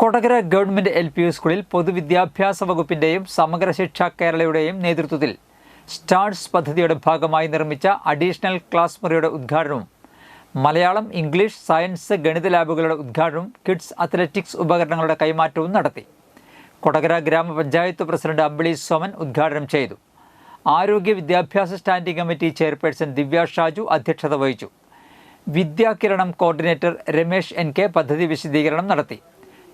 Kodakara government L P U സ്കൂളിൽ പൊതുവിദ്യാഭ്യാസ വകുപ്പിന്റെയും സമഗ്ര ശിക്ഷ കേരളയുടെയും നേതൃത്വത്തിൽ സ്റ്റാർസ് പദ്ധതിയുടെ ഭാഗമായി നിർമ്മിച്ച അഡീഷണൽ ക്ലാസ് മുറിയുടെ ഉദ്ഘാടനവും മലയാളം ഇംഗ്ലീഷ് സയൻസ് ഗണിത ലാബുകളുടെ ഉദ്ഘാടനവും കിഡ്സ് അത്ലറ്റിക്സ് ഉപകരണങ്ങളുടെ കൈമാറ്റവും നടത്തി. കൊടകര ഗ്രാമപഞ്ചായത്ത് പ്രസിഡന്റ് അമ്പിളി സോമൻ ഉദ്ഘാടനം ചെയ്തു. ആരോഗ്യ വിദ്യാഭ്യാസ standing committee chairperson Divya Shaju അധ്യക്ഷത വഹിച്ചു. Vidyakiranam coordinator Ramesh N K പദ്ധതി വിശദീകരണം നടത്തി.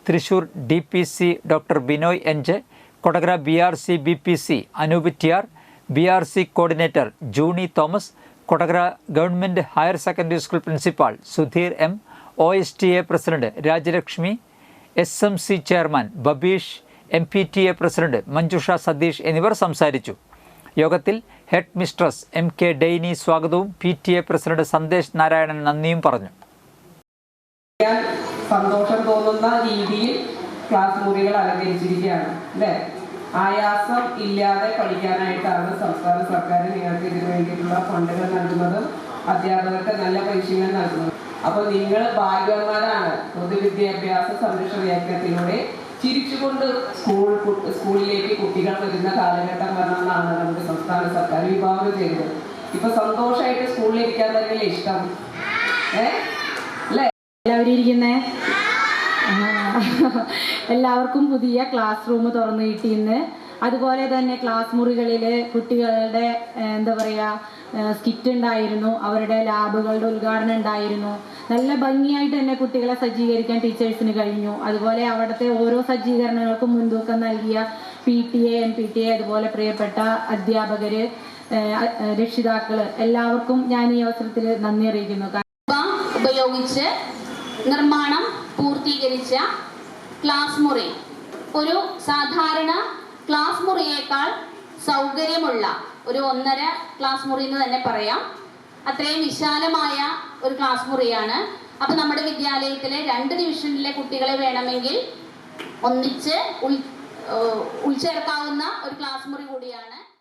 Thrissur D P C doctor Binoy N J Kodakara B R C B P C Anoop B R C coordinator Juni Thomas Kodakara government higher secondary school principal Sudheer M O S T A president Rajalakshmi S M C chairman Babeesh M P T A president Manjusha Satheesh എന്നിവർ സംസാരിച്ചു. യോഗത്തിൽ head mistress M K Deyny സ്വാഗതവും P T A president Sandesh Narayanan നന്ദിയും പറഞ്ഞു. സന്തോഷം തോന്നുന്ന രീതിയിൽ class മുറികൾ അലങ്കരിച്ചിരിക്കുകയാണ് അല്ലേ? ആയാസം ഇല്ലാതെ പഠിക്കാനായിട്ടാണ് സംസ്ഥാന സർക്കാർ നിങ്ങൾക്ക് ഇതിനു വേണ്ടിയിട്ടുള്ള ഫണ്ടുകൾ നൽകുന്നതും അധ്യാപകർക്ക് നല്ല പരിശീലനം നൽകുന്നതും. അപ്പോൾ നിങ്ങൾ ഭാഗ്യവാന്മാരാണ്. പൊതുവിദ്യാഭ്യാസ സംരക്ഷണ യജ്ഞത്തിലൂടെ ചിരിച്ചുകൊണ്ട് സ്കൂൾ സ്കൂളിലേക്ക് കുട്ടികൾ വരുന്ന കാലഘട്ടം വരണമെന്നാണ് നമ്മുടെ സംസ്ഥാന സർക്കാർ വിഭാവനം ചെയ്തത്. ഇപ്പൊ സന്തോഷമായിട്ട് സ്കൂളിൽ ഇരിക്കാൻ തന്നെയല്ലേ ഇഷ്ടം? ഏ? അല്ലേ എല്ലാവരും എല്ലാവർക്കും പുതിയ ക്ലാസ് റൂം തുറന്നു കിട്ടി ഇന്ന്. അതുപോലെ തന്നെ ക്ലാസ് മുറികളിൽ കുട്ടികളുടെ എന്താ പറയുക സ്കിറ്റ് ഉണ്ടായിരുന്നു. അവരുടെ ലാബുകളുടെ ഉദ്ഘാടനം ഉണ്ടായിരുന്നു. നല്ല ഭംഗിയായിട്ട് തന്നെ കുട്ടികളെ സജ്ജീകരിക്കാൻ ടീച്ചേഴ്സിന് കഴിഞ്ഞു. അതുപോലെ അവിടുത്തെ ഓരോ സജ്ജീകരണങ്ങൾക്കും മുൻതൂക്കം നൽകിയ P T A N P T A അതുപോലെ പ്രിയപ്പെട്ട അധ്യാപകർ രക്ഷിതാക്കൾ എല്ലാവർക്കും ഞാൻ ഈ അവസരത്തിൽ നന്ദി അറിയിക്കുന്നു. ഉപയോഗിച്ച് നിർമ്മാണം പൂർത്തീകരിച്ച ക്ലാസ് മുറി. ഒരു സാധാരണ ക്ലാസ് മുറിയേക്കാൾ സൗകര്യമുള്ള ഒരു ഒന്നര ക്ലാസ് മുറി എന്ന് തന്നെ പറയാം. അത്രയും വിശാലമായ ഒരു ക്ലാസ് മുറിയാണ്. അപ്പൊ നമ്മുടെ വിദ്യാലയത്തിലെ രണ്ട് ഡിവിഷനിലെ കുട്ടികളെ വേണമെങ്കിൽ ഒന്നിച്ച് ഉൾ ഉൾച്ചേർക്കാവുന്ന ഒരു ക്ലാസ് മുറി കൂടിയാണ്